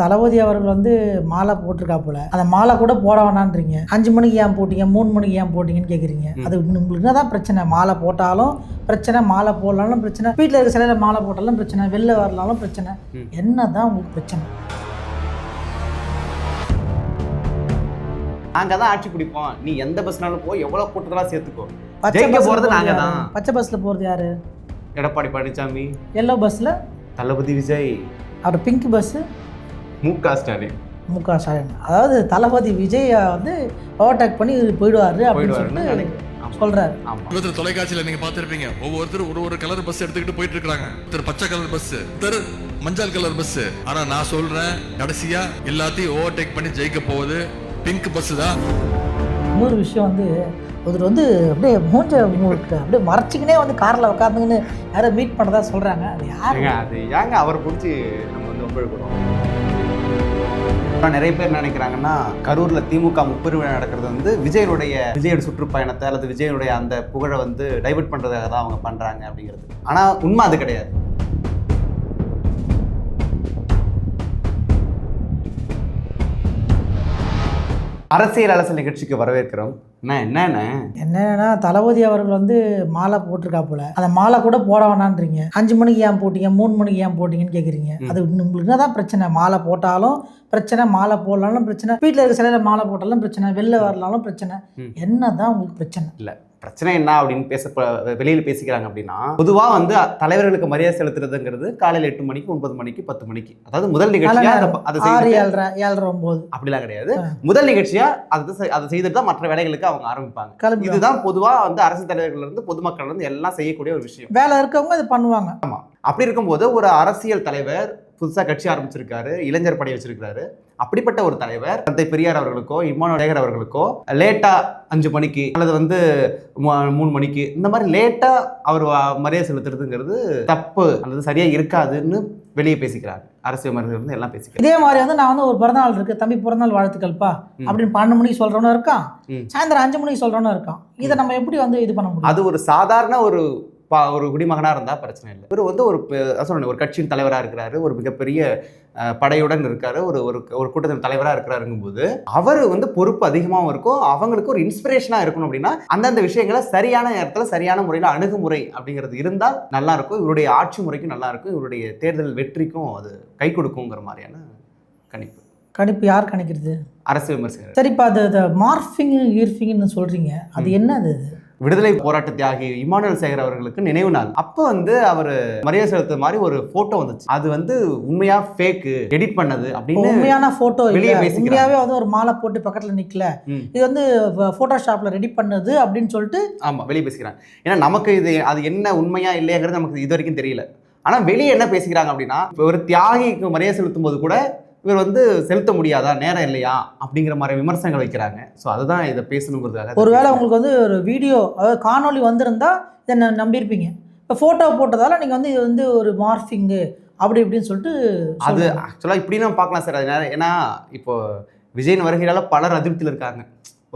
தளபதி அவர்கள் வந்து மாலை போட்டிருக்காப்புல அந்த மாலை கூட போட வேணான்றீங்க. அஞ்சு மணிக்கு ஏன் போட்டீங்க? மூணு மணிக்கு ஏன் போட்டீங்கன்னு கேட்குறீங்க அது உங்களுக்கு என்னதான் பிரச்சனை? மாலை போட்டாலும் பிரச்சனை மாலை போடலாலும் பிரச்சனை. வீட்டில் இருக்க சிலையில் மாலை போட்டாலும் பிரச்சனை வெளில வரலாலும் பிரச்சனை. ம். என்னதான் உங்களுக்கு பிரச்சனை? நாங்க தான் ஆட்சி பிடிப்போம். நீ எந்த பஸ்னாலும் போ எவ்வளவு கூட்டத்தெல்லாம் சேர்த்துக்கோ. பச்சை ஜெயிக்க பஸ்ல போறது போறது நாங்க யாரு? தான். பச்சை பஸ்ஸில் போகிறது யாரு? எடப்பாடி பழனிசாமி. எல்லோ பஸ்ஸில் தளபதி விஜய். அவர் பிங்க் பஸ்ஸு மு க ஸ்டாலின். மு க ஸ்டாலின். அதாவது தளபதி விஜய் வந்து ஓவர்டேக் பண்ணி போயிடுவாரு அப்படின்னு சொல்லிட்டு. சொல்றாரு. இவத்துல தொலைக்காட்சியில நீங்க பார்த்திருப்பீங்க. ஒவ்வொருத்தரும் ஒரு ஒரு கலர் பஸ் எடுத்துக்கிட்டு போயிட்டு இருக்காங்க ஒருத்தர் பச்சை கலர் பஸ் ஒருத்தர் மஞ்சள் கலர் பஸ் ஆனா நான் சொல்றேன் கடைசியா எல்லாத்தையும் ஓவர்டேக் பண்ணி ஜெயிக்க போகுது. பிங்க் பஸ் தான். இன்னொரு விஷயம் வந்து ஒருத்தர் வந்து அப்படியே மூஞ்ச அப்படியே மறைச்சிக்கினே வந்து காரில் உட்காந்துங்கன்னு யாரோ மீட் பண்ணதா சொல்கிறாங்க அது யார்? ஏங்க அது ஏங்க அவரை பிடிச்சி நம்ம வந்து ஆனால் நிறைய பேர் நினைக்கிறாங்கன்னா கரூரில் திமுக முப்பெரும் விழா நடக்கிறது வந்து விஜயனுடைய விஜயோட சுற்றுப்பயணத்தை அல்லது விஜயனுடைய அந்த புகழை வந்து டைவெர்ட் பண்ணுறதாக தான் அவங்க பண்ணுறாங்க அப்படிங்கிறது. ஆனால் உண்மை அது கிடையாது. அரசியல் அலசல் நிகழ்ச்சிக்கு வரவேற்கிறோம். என்ன என்னண்ணே? என்னன்னா தளபதி அவர்கள் வந்து மாலை போட்டிருக்காப்புல அந்த மாலை கூட போட வேணான்றீங்க. அஞ்சு மணிக்கு ஏன் போட்டீங்க? மூணு மணிக்கு ஏன் போட்டீங்கன்னு கேட்குறீங்க அது உங்களுக்கு என்னதான் பிரச்சனை? மாலை போட்டாலும் பிரச்சனை. மாலை போடலாலும் பிரச்சனை. வீட்டில் இருக்க சிலையில் மாலை போட்டாலும் பிரச்சனை. வெளில வரலாலும் பிரச்சனை. ம். என்னதான் உங்களுக்கு பிரச்சனை? இல்ல. பிரச்சனை என்ன அப்படின்னு பேச வெளியில் பேசிக்கிறாங்க அப்படின்னா பொதுவா வந்து தலைவர்களுக்கு மரியாதை செலுத்துறதுங்கிறது காலையில எட்டு மணிக்கு ஒன்பது மணிக்கு பத்து மணிக்கு. அதாவது முதல் நிகழ்ச்சியா அதை ப- அதை ஆறு செய்துட்டு ஏழரை ஏழரை ஒம்பது அப்படிலாம் கிடையாது. முதல் நிகழ்ச்சியா அதை அதை செய்துட்டு தான் மற்ற வேலைகளுக்கு அவங்க ஆரம்பிப்பாங்க. இதுதான் பொதுவா வந்து அரசு தலைவர்கள் இருந்து பொதுமக்கள் இருந்து எல்லாம் செய்யக்கூடிய ஒரு விஷயம். வேலை இருக்கவங்க இது பண்ணுவாங்க. அப்படி இருக்கும்போது ஒரு அரசியல் தலைவர் புதுசா கட்சி ஆரம்பிச்சிருக்காரு இளைஞர் படை வச்சிருக்காரு அப்படிப்பட்ட ஒரு தலைவர் தந்தை பெரியார் அவர்களுக்கோ இம்மானுவல் சேகர் அவர்களுக்கோ லேட்டா அஞ்சு மணிக்கு அல்லது வந்து மூணு மணிக்கு இந்த மாதிரி லேட்டா அவர் மரியாதை செலுத்துறதுங்கிறது தப்பு அல்லது சரியா இருக்காதுன்னு வெளியே பேசிக்கிறாங்க அரசியல் வந்து எல்லாம் பேசிக்கிறாங்க இதே மாதிரி வந்து நான் வந்து ஒரு பிறந்தநாள் இருக்கு தம்பி பிறந்தநாள் வாழ்த்துக்கள்ப்பா. அப்படின்னு பன்னெண்டு மணிக்கு சொல்றவனும் இருக்கான். சாயந்தரம் அஞ்சு மணிக்கு சொல்றவனும் இருக்கான். இதை நம்ம எப்படி வந்து இது பண்ண முடியும்? அது ஒரு சாதாரண ஒரு பா ஒரு குடிமகனா இருந்தா பிரச்சனை இல்லை. இவர் வந்து ஒரு சொன்னேன் ஒரு கட்சியின் தலைவரா இருக்கிறாரு ஒரு மிகப்பெரிய படையுடன் இருக்காரு ஒரு ஒரு ஒரு கூட்டத்தின் தலைவரா இருக்கிறாருங்கும்போது அவர் வந்து பொறுப்பு அதிகமாகவும் இருக்கும் அவங்களுக்கு ஒரு இன்ஸ்பிரேஷனா இருக்கணும் அப்படின்னா அந்தந்த விஷயங்களை சரியான நேரத்துல சரியான முறையில் அணுகுமுறை அப்படிங்கிறது இருந்தால் நல்லா இருக்கும். இவருடைய ஆட்சி முறைக்கும் நல்லா இருக்கும். இவருடைய தேர்தல் வெற்றிக்கும் அது கை கொடுக்குங்கிற மாதிரியான கணிப்பு. கணிப்பு யார் கணிக்கிறது? அரசு விமர்சகர். சரிப்பா அது மார்ஃபிங் ஈர்ஃபிங்னு சொல்றீங்க. அது என்ன அது? விடுதலை போராட்ட தியாகி இமானுவேல் சேகர் அவர்களுக்கு நினைவு நாள். அப்போ வந்து அவர் மரியாதை செலுத்துற மாதிரி ஒரு போட்டோ வந்துச்சு. அது வந்து உண்மையா ஃபேக்கு எடிட் பண்ணது அப்படின்னு உண்மையான போட்டோ வெளியே. உண்மையாவே வந்து ஒரு மாலை போட்டு பக்கத்துல நிக்கல. இது வந்து போட்டோஷாப்ல ரெடி பண்ணது அப்படின்னு சொல்லிட்டு ஆமா வெளியே பேசிக்கிறாங்க. ஏன்னா நமக்கு இது அது என்ன உண்மையா இல்லையாங்கிறது நமக்கு இது வரைக்கும் தெரியல. ஆனா வெளியே என்ன பேசிக்கிறாங்க அப்படின்னா ஒரு தியாகிக்கு மரியாதை செலுத்தும் போது கூட இவர் வந்து செலுத்த முடியாதா நேரம் இல்லையா அப்படிங்கிற மாதிரி விமர்சனங்கள் வைக்கிறாங்க. ஸோ அதுதான் இதை பேசணுங்கிறதுக்காக ஒருவேளை உங்களுக்கு வந்து ஒரு வீடியோ அதாவது காணொளி வந்திருந்தா இதை நம்பியிருப்பீங்க. இப்போ ஃபோட்டோ போட்டதால நீங்கள் வந்து இது வந்து ஒரு மார்ஃபிங்கு அப்படி இப்படின்னு சொல்லிட்டு அது. ஆக்சுவலாக இப்படி நம்ம பார்க்கலாம் சார். அது ஏன்னா இப்போ விஜயின் வருகையால பலர் அதிருப்தியில் இருக்காங்க.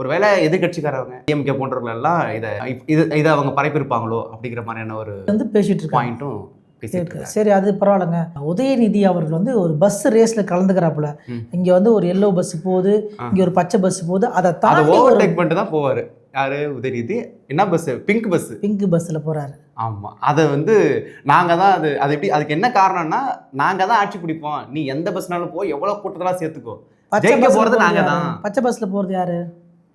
ஒருவேளை எதிர்கட்சிக்காரவங்க டிஎம்கே போன்றவர்கள் எல்லாம் இதை இது இதை அவங்க பரப்பியிருப்பாங்களோ அப்படிங்கிற மாதிரியான ஒரு வந்து பேசிட்டு இருக்காங்க. பாயிண்ட்டும் பேசிட்டு சரி அது பரவாயில்லைங்க. உதயநிதி அவர்கள் வந்து ஒரு பஸ் ரேஸ்ல கலந்துக்கிறாப்புல. இங்க வந்து ஒரு எல்லோ பஸ் போகுது. இங்க ஒரு பச்சை பஸ் போகுது. அதை தாண்டி ஓவர்டேக் பண்ணிட்டு தான் போவார். யாரு? உதயநிதி. என்ன பஸ் பிங்க் பஸ் பிங்க் பஸ்ல போறாரு. ஆமா. அதை வந்து நாங்க தான் அது அது எப்படி அதுக்கு என்ன காரணம்னா நாங்க தான் ஆட்சி பிடிப்போம். நீ எந்த பஸ்னாலும் போ எவ்வளவு கூட்டத்தெல்லாம் சேர்த்துக்கோ. ஜெயிக்க பஸ்ல போறது போறது நாங்க யாரு? தான். பச்சை பஸ்ல போறது யாரு?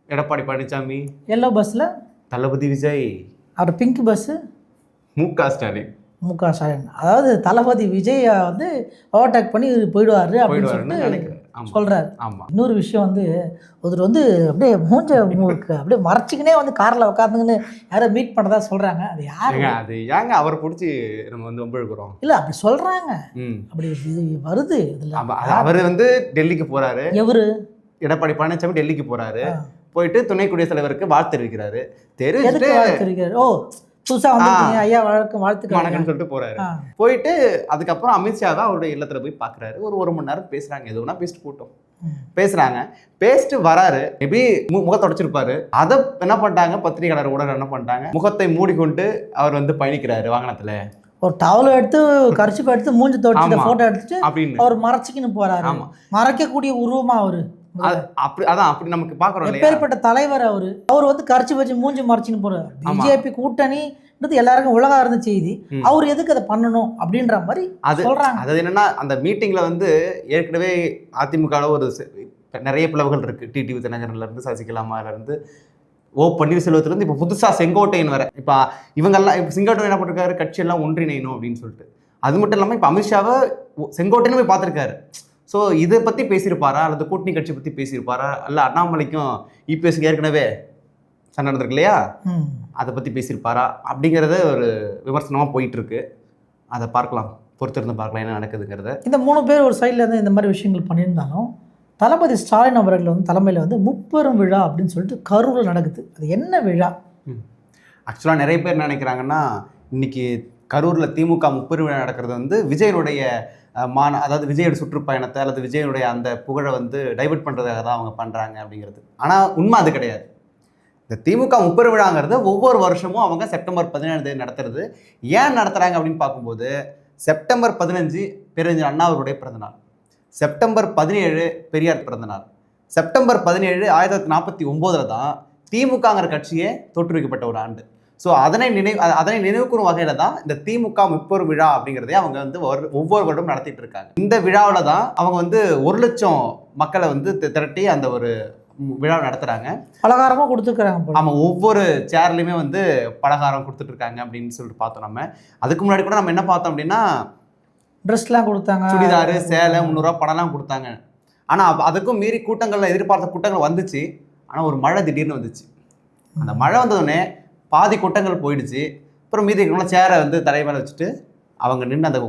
எடப்பாடி பழனிசாமி எல்லோ பஸ்ல தளபதி விஜய். அவர் பிங்க் பஸ் மு க ஸ்டாலின். மு க ஸ்டாலின். அதாவது தளபதி விஜய் வந்து ஓவர்டேக் பண்ணி போயிடுவாரு அப்படின்னு சொல்லிட்டு ஆமா. இன்னொரு விஷயம் வந்து ஒருத்தர் வந்து அப்படியே மூஞ்ச அப்படியே மறைச்சிக்கினே வந்து காரில் உட்காந்துங்கன்னு யாரோ மீட் பண்ணதா சொல்றாங்க. அது யாரு? ஏங்க அது ஏங்க அவரை பிடிச்சி நம்ம வந்து ஒம்பிழுக்கிறோம்? இல்ல அப்படி சொல்றாங்க. ம். அப்படி இது வருது இதுல. அவர் வந்து டெல்லிக்கு போறாரு. எவரு? எடப்பாடி பழனிசாமி டெல்லிக்கு போறாரு. ஆ. போயிட்டு துணை குடியரசுத் தலைவருக்கு வாழ்த்து தெரிவிக்கிறாரு. தெரிவிச்சுட்டு ஓ புதுசா வந்திருக்கீங்க ஐயா வழக்கம் வாழ்த்துக்கள் வணக்கம்னு சொல்லிட்டு போறாரு. போயிட்டு அதுக்கப்புறம் அமித்ஷாவை அவருடைய இல்லத்துல போய் பாக்குறாரு. ஒரு ஒரு மணி நேரம் பேசுறாங்க. எதுவும்னா பேசிட்டு போட்டோம். பேசுறாங்க. பேசிட்டு வராரு. மேபி முகத்தை உடைச்சிருப்பாரு. அதை என்ன பண்ணிட்டாங்க? பத்திரிகையாளர் கூட என்ன பண்ணிட்டாங்க? முகத்தை மூடிக்கொண்டு அவர் வந்து பயணிக்கிறாரு வாகனத்துல. ஒரு டவல் எடுத்து கரிச்சிப்பு எடுத்து மூஞ்சி துவைச்சு ஆமா. ஃபோட்டோ எடுத்துட்டு அப்படின்னு. அவர் மறைச்சிக்கின்னு போறாரு. மறைக்கக்கூடிய உருவமா அவரு. அப்படி அதான் அப்படி நமக்கு பார்க்குறோம் எப்பேற்பட்ட தலைவர் அவரு? அவர் வந்து கரிச்சு வச்சு மூஞ்சி மறைச்சின்னு ஆமா. பிஜேபி கூட்டணின்றது எல்லாருக்கும் உலகம் இருந்த செய்தி. அவர் எதுக்கு அதை பண்ணணும் அப்படின்ற மாதிரி அது சொல்றாங்க. அது என்னன்னா அந்த மீட்டிங்ல வந்து ஏற்கனவே அதிமுகவில் ஒரு நிறைய பிளவுகள் இருக்கு. டிடிவி தினகரன்ல இருந்து சசிகலாமால இருந்து ஓ பன்னீர்செல்வத்துல இருந்து இப்போ புதுசா செங்கோட்டையன் வர இப்போ இவங்கெல்லாம் இப்போ செங்கோட்டையன் என்ன பண்ணிருக்காரு? கட்சியெல்லாம் ஒன்றிணையணும் அப்படின்னு சொல்லிட்டு. அது மட்டும் இல்லாமல் இப்போ அமித்ஷாவை செங்கோட்டையன் போய் பார்த்துருக்காரு. ஸோ இதை பற்றி பேசியிருப்பாரா? அல்லது கூட்டணி கட்சி பற்றி பேசியிருப்பாரா? அல்ல அண்ணாமலைக்கும் இபிஎஸ்க்கு ஏற்கனவே சண்டை நடந்திருக்கு இல்லையா. அதை பற்றி பேசியிருப்பாரா? அப்படிங்கிறத ஒரு விமர்சனமாக போயிட்டு இருக்கு அதை பார்க்கலாம். பொறுத்திருந்து பார்க்கலாம் என்ன நடக்குதுங்கிறத. இந்த மூணு பேர் ஒரு சைடில் இருந்து இந்த மாதிரி விஷயங்கள் பண்ணியிருந்தாலும் தளபதி ஸ்டாலின் அவர்கள் வந்து தலைமையில் வந்து முப்பெரும் விழா அப்படின்னு சொல்லிட்டு கரூரில் நடக்குது. அது என்ன விழா? ஆக்சுவலாக நிறைய பேர் என்ன நினைக்கிறாங்கன்னா இன்னைக்கு கரூரில் திமுக முப்பெரு விழா நடக்கிறது வந்து விஜயனுடைய மான அதாவது விஜயோட சுற்றுப்பயணத்தை அல்லது விஜயனுடைய அந்த புகழை வந்து டைவெர்ட் பண்ணுறதுக்காக தான் அவங்க பண்ணுறாங்க அப்படிங்கிறது. ஆனால் உண்மை அது கிடையாது. இந்த திமுக முப்பெரு விழாங்கிறது ஒவ்வொரு வருஷமும் அவங்க செப்டம்பர் பதினேழு தேதி நடத்துறது. ஏன் நடத்துகிறாங்க அப்படின்னு பார்க்கும்போது செப்டம்பர் பதினஞ்சு பேரறிஞர் அண்ணா அவருடைய பிறந்தநாள். செப்டம்பர் பதினேழு பெரியார் பிறந்தநாள். செப்டம்பர் பதினேழு ஆயிரத்தி தொள்ளாயிரத்தி நாற்பத்தி ஒம்போதில் தான் திமுகங்கிற கட்சியே தோற்றுவிக்கப்பட்ட ஒரு ஆண்டு. ஸோ அதனை நினைவு அதனை நினைவுகூரும் வகையில் தான் இந்த திமுக முப்பொரு விழா அப்படிங்கிறதே அவங்க வந்து ஒவ்வொரு வருடம் நடத்திட்டு இருக்காங்க. இந்த விழாவில் தான் அவங்க வந்து ஒரு லட்சம் மக்களை வந்து திரட்டி அந்த ஒரு விழா நடத்துகிறாங்க பலகாரமாக கொடுத்துருக்குறாங்க ஆமாம் ஒவ்வொரு சேர்லையுமே வந்து பலகாரம் கொடுத்துட்டு இருக்காங்க அப்படின்னு சொல்லிட்டு பார்த்தோம் நம்ம. அதுக்கு முன்னாடி கூட நம்ம என்ன பார்த்தோம் அப்படின்னா ட்ரெஸ்லாம் கொடுத்தாங்க. சுடிதாரு சேலை முந்நூறுரூவா பணம்லாம் கொடுத்தாங்க. ஆனால் அதுக்கும் மீறி கூட்டங்கள்ல எதிர்பார்த்த கூட்டங்கள் வந்துச்சு. ஆனால் ஒரு மழை திடீர்னு வந்துச்சு. அந்த மழை வந்ததுடனே பாதி கூட்டங்கள் போயிடுச்சு. அப்புறம் மீதி இருக்கிறவங்க சேரை வந்து தலைமையில வச்சுட்டு அவங்க நின்று அந்த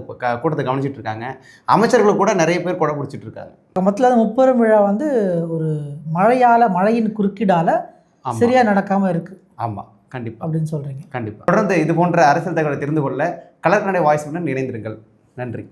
கூட்டத்தை கவனிச்சிட்டு இருக்காங்க. அமைச்சர்கள் கூட நிறைய பேர் கொடை பிடிச்சிட்டு இருக்காங்க. மொத்தத்தில் அந்த முப்பெரும் விழா வந்து ஒரு மழையால மழையின் குறுக்கீடால ஆமா. சரியா நடக்காம இருக்கு. ஆமா கண்டிப்பா. அப்படின்னு சொல்றீங்க. கண்டிப்பா. தொடர்ந்து இது போன்ற அரசியல் தகவலை தெரிந்து கொள்ள கலர்கடை வாய்ஸ் உடன் இணைந்திருங்கள். நன்றி.